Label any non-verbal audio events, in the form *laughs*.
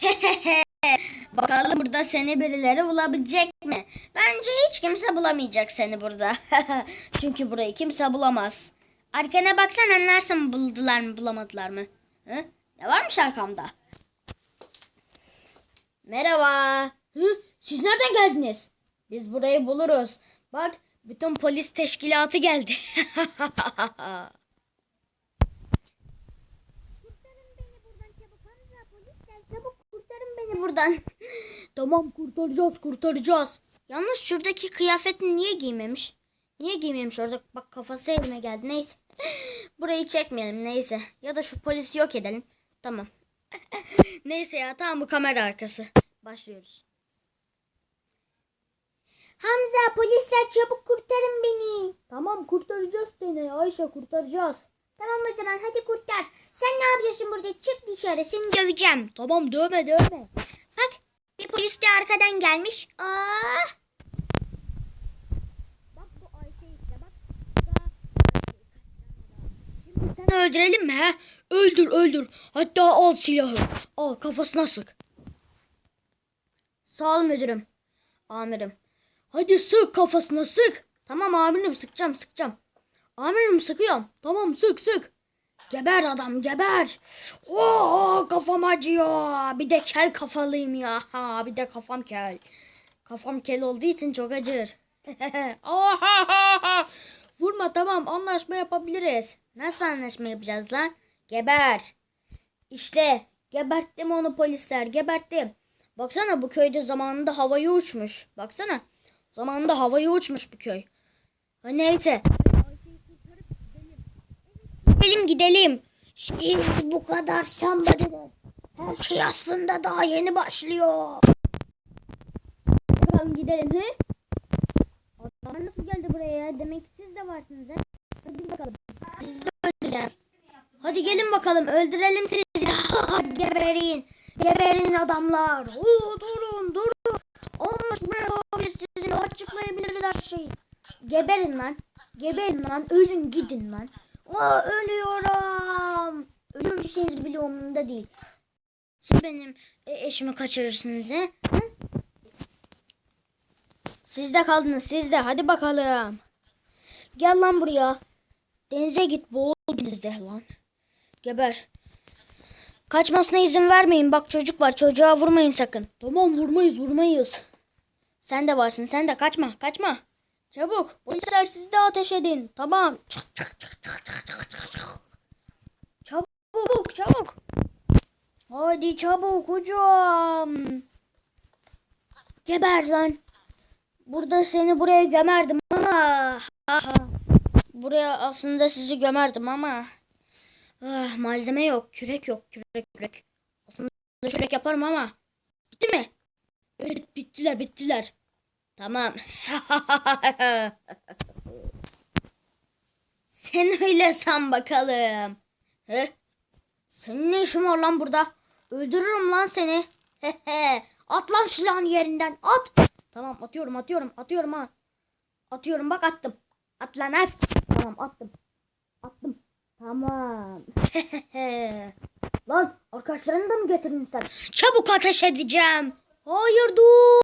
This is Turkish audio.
*laughs* Bakalım burada seni birileri bulabilecek mi? Bence hiç kimse bulamayacak seni burada. *laughs* Çünkü burayı kimse bulamaz. Arkana baksan anlarsın buldular mı bulamadılar mı? Hı? Ne varmış arkamda? Merhaba. Hı? Siz nereden geldiniz? Biz burayı buluruz. Bak bütün polis teşkilatı geldi. *laughs* Kurtarın beni buradan çabuk Hamza polisler çabuk kurtarın beni buradan. *laughs* tamam kurtaracağız kurtaracağız. Yalnız şuradaki kıyafetini niye giymemiş? Niye giymemiş orada bak kafası elime geldi neyse. *laughs* Burayı çekmeyelim neyse. Ya da şu polisi yok edelim. Tamam. *laughs* neyse ya tamam bu kamera arkası. Başlıyoruz. Hamza polisler çabuk kurtarın beni. Tamam kurtaracağız seni Ayşe kurtaracağız. Tamam o zaman hadi kurtar. Sen ne yapıyorsun burada? Çık dışarı seni döveceğim. Tamam dövme dövme. Bak bir polis de arkadan gelmiş. Aa. Bak bu Ayşe işte bak. Şimdi seni öldürelim mi he? Öldür öldür. Hatta al silahı. Al kafasına sık. Sağ ol müdürüm. Amirim. Hadi sık kafasına sık. Tamam amirim sıkacağım sıkacağım. Amirim sıkıyorum. Tamam sık sık. Geber adam geber. Oo kafam acıyor. Bir de kel kafalıyım ya. Ha bir de kafam kel. Kafam kel olduğu için çok acır. *laughs* Vurma tamam anlaşma yapabiliriz. Nasıl anlaşma yapacağız lan? Geber. İşte geberttim onu polisler geberttim. Baksana bu köyde zamanında havaya uçmuş. Baksana. Zamanında havaya uçmuş bu köy. Ha neyse. Gidelim gidelim. Şimdi bu kadar sambadınız. Her şey aslında daha yeni başlıyor. Bakalım gidelim he? Adamlar nasıl geldi buraya ya? Demek siz de varsınız he? Hadi bakalım. Sizi de öldüreceğim. Hadi gelin bakalım öldürelim sizi. *laughs* Geberin. Geberin adamlar. Oo, durun durun. Anlaşma biz sizinle açıklayabiliriz her şeyi. Geberin lan. Geberin lan. Ölün gidin lan. Aa, ölüyorum. Ölürseniz bile umurumda değil. Siz benim e, eşimi kaçırırsınız he? Hı? Siz de kaldınız siz de. Hadi bakalım. Gel lan buraya. Denize git boğul denizde lan. Geber. Kaçmasına izin vermeyin. Bak çocuk var. Çocuğa vurmayın sakın. Tamam vurmayız vurmayız. Sen de varsın. Sen de kaçma. Kaçma. Çabuk. Polisler siz de ateş edin. Tamam. Çabuk çabuk. Hadi çabuk hocam. Geber lan. Burada seni buraya gömerdim ama. Buraya aslında sizi gömerdim ama. Ah, malzeme yok. Kürek yok. Kürek kürek. Aslında kürek yaparım ama. Bitti mi? Evet bittiler bittiler. Tamam. *laughs* Sen öyle san bakalım. He? Senin ne işin var lan burada? Öldürürüm lan seni. at lan silahın yerinden. At. Tamam atıyorum atıyorum atıyorum ha. Atıyorum bak attım. At lan at. Tamam attım. Attım. Tamam. lan arkadaşlarını da mı getirdin sen? Çabuk ateş edeceğim. Hayır dur.